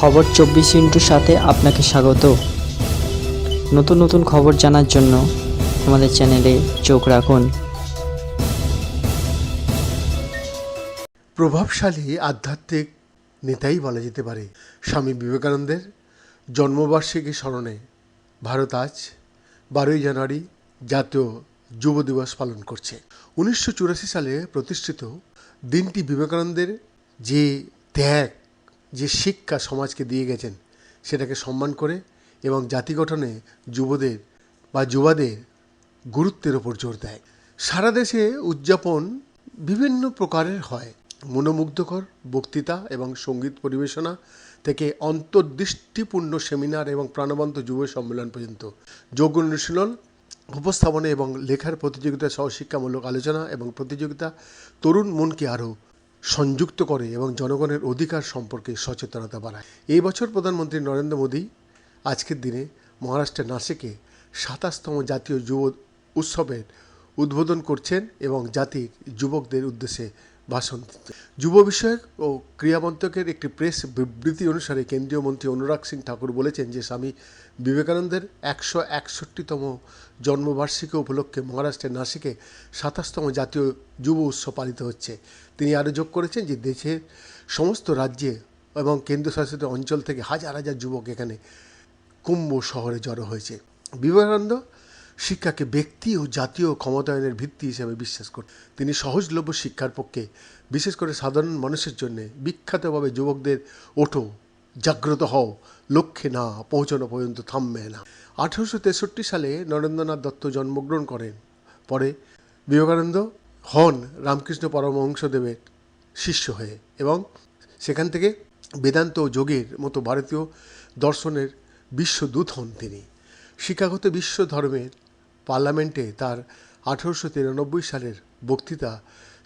খবর চব্বিশ ইন্টুর সাথে আপনাকে স্বাগত। নতুন নতুন খবর জানার জন্য আমাদের চ্যানেলে চোখ রাখুন। প্রভাবশালী আধ্যাত্মিক নেতাই বলা যেতে পারে। স্বামী বিবেকানন্দের জন্মবার্ষিকী স্মরণে ভারত আজ বারোই জানুয়ারি জাতীয় যুব দিবস পালন করছে। উনিশশো চুরাশি সালে প্রতিষ্ঠিত দিনটি বিবেকানন্দের যে ত্যাগ যে শিক্ষা সমাজকে দিয়ে গেছেন, সেটাকে সম্মান করে এবং জাতি গঠনে যুবদের বা যুবাদের গুরুত্বের ওপর জোর দেয়। সারা দেশে উদযাপন বিভিন্ন প্রকারের হয়। মনোমুগ্ধকর বক্তৃতা এবং সংগীত পরিবেশনা থেকে অন্তর্দৃষ্টিপূর্ণ সেমিনার এবং প্রাণবন্ত যুব সম্মেলন পর্যন্ত। যোগ অনুশীলন, উপস্থাপনা এবং লেখার প্রতিযোগিতা সহ শিক্ষামূলক আলোচনা এবং প্রতিযোগিতা তরুণ মনকে আরও সংযুক্ত করে এবং জনগণের অধিকার সম্পর্কে সচেতনতা বাড়ায়। এই বছর প্রধানমন্ত্রী নরেন্দ্র মোদী আজকের দিনে মহারাষ্ট্রের নাসিকে সাতাশতম জাতীয় যুব উৎসবের উদ্বোধন করছেন এবং জাতির যুবকদের উদ্দেশ্যে ভাষণ দিচ্ছেন যুব বিষয়ক ও ক্রীড়া মন্ত্রকের একটি প্রেস বিবৃতি অনুসারে কেন্দ্রীয় মন্ত্রী অনুরাগ সিং ঠাকুর বলেছেন যে, স্বামী বিবেকানন্দের একশো একষট্টিতম জন্মবার্ষিকী উপলক্ষে মহারাষ্ট্রের নাসিকে সাতাশতম জাতীয় যুব উৎসব পালিত হচ্ছে। তিনি আরও যোগ করেছেন যে, দেশের সমস্ত রাজ্যে এবং কেন্দ্রশাসিত অঞ্চল থেকে হাজার হাজার যুবক এখানে কুম্ভ শহরে জড়ো হয়েছে। বিবেকানন্দ শিক্ষাকে ব্যক্তি ও জাতীয় ক্ষমতায়নের ভিত্তি হিসেবে বিশ্বাস করেন তিনি সহজলভ্য শিক্ষার পক্ষে, বিশেষ করে সাধারণ মানুষের জন্য বিখ্যাতভাবে যুবকদের ওঠো, জাগ্রত হও, লক্ষ্যে না, পৌঁছানো পর্যন্ত থামবে না। আঠেরোশো তেষট্টি সালে নরেন্দ্রনাথ দত্ত জন্মগ্রহণ করেন। পরে বিবেকানন্দ হন রামকৃষ্ণ পরমহংসদেবের শিষ্য হয়ে এবং সেখান থেকে বেদান্ত ও যোগের মতো ভারতীয় দর্শনের বিশ্বদূত হন তিনি। শিক্ষাগত বিশ্ব ধর্মের পার্লামেন্টে তার আঠেরোশো তিরানব্বই সালের বক্তৃতা,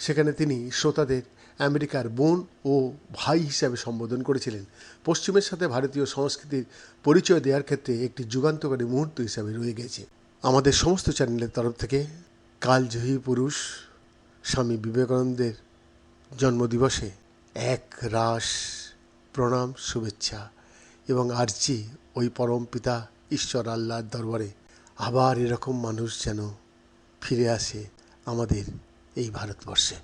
সেখানে তিনি শ্রোতাদের আমেরিকার বোন ও ভাই হিসাবে সম্বোধন করেছিলেন। পশ্চিমের সাথে ভারতীয় সংস্কৃতির পরিচয় দেওয়ার ক্ষেত্রে একটি যুগান্তকারী মুহূর্ত হিসাবে রয়ে গেছে। আমাদের সমস্ত চ্যানেলের তরফ থেকে কালজয়ী পুরুষ স্বামী বিবেকানন্দের জন্মদিবসে এক রাস প্রণাম, শুভেচ্ছা এবং আর্জি ওই পরম পিতা ঈশ্বর আল্লাহর দরবারে আবার এরকম মানুষ যেন ফিরে আসে আমাদের এই ভারতবর্ষে।